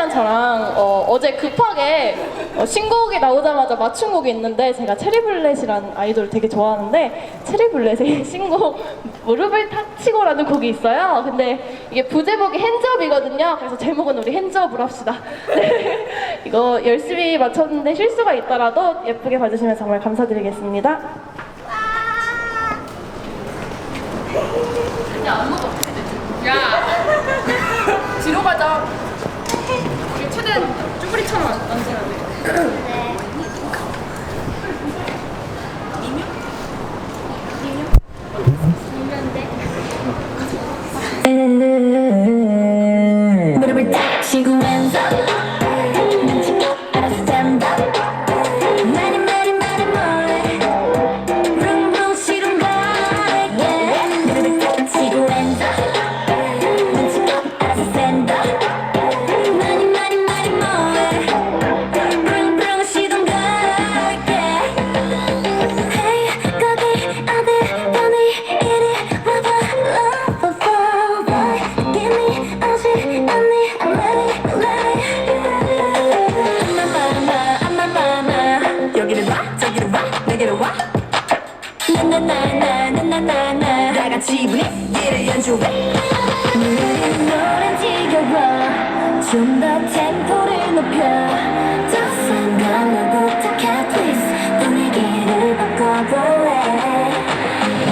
쌤이랑 저랑 어, 제 급하게 어, 신곡이 나오자마자 맞춘 곡이 있는데 제가 체리블렛이라는 아이돌을 되게 좋아하는데 체리블렛의 신곡 무릎을 탁 치고라는 곡이 있어요. 근데 이게 부제목이 핸즈업이거든요. 그래서 제목은 우리 핸즈업으로 합시다. 네. 이거 열심히 맞췄는데 실수가 있더라도 예쁘게 봐주시면 정말 감사드리겠습니다. 뒤로 가자. 로 와서 던지라고. 네. 미녀? 미녀? 미녀인데. 무릎을 내게로 와. 나나나나나나나. 다 같이 우리 얘를 연주해. 느린 노래 지겨워. 좀 더 템포를 높여. 더 상관을 부탁해 please 또 내게를 바꿔볼래.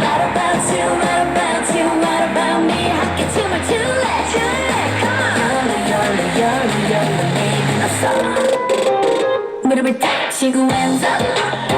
What 왼손.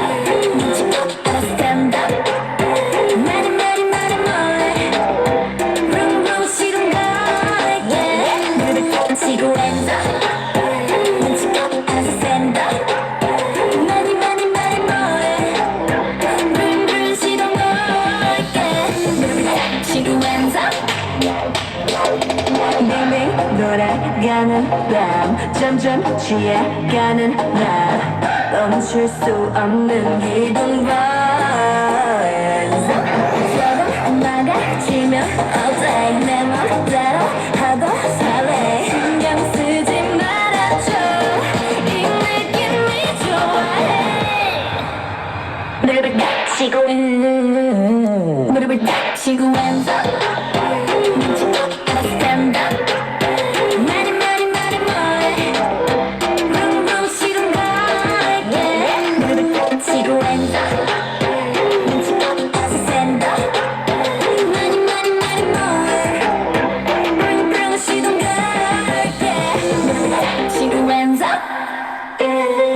돌아가는 밤 점점 취해가는 나 멈출 수 없는 기분 좋아해. 무릎을 딱 치고 무릎을 딱 치고 왼손 Oh.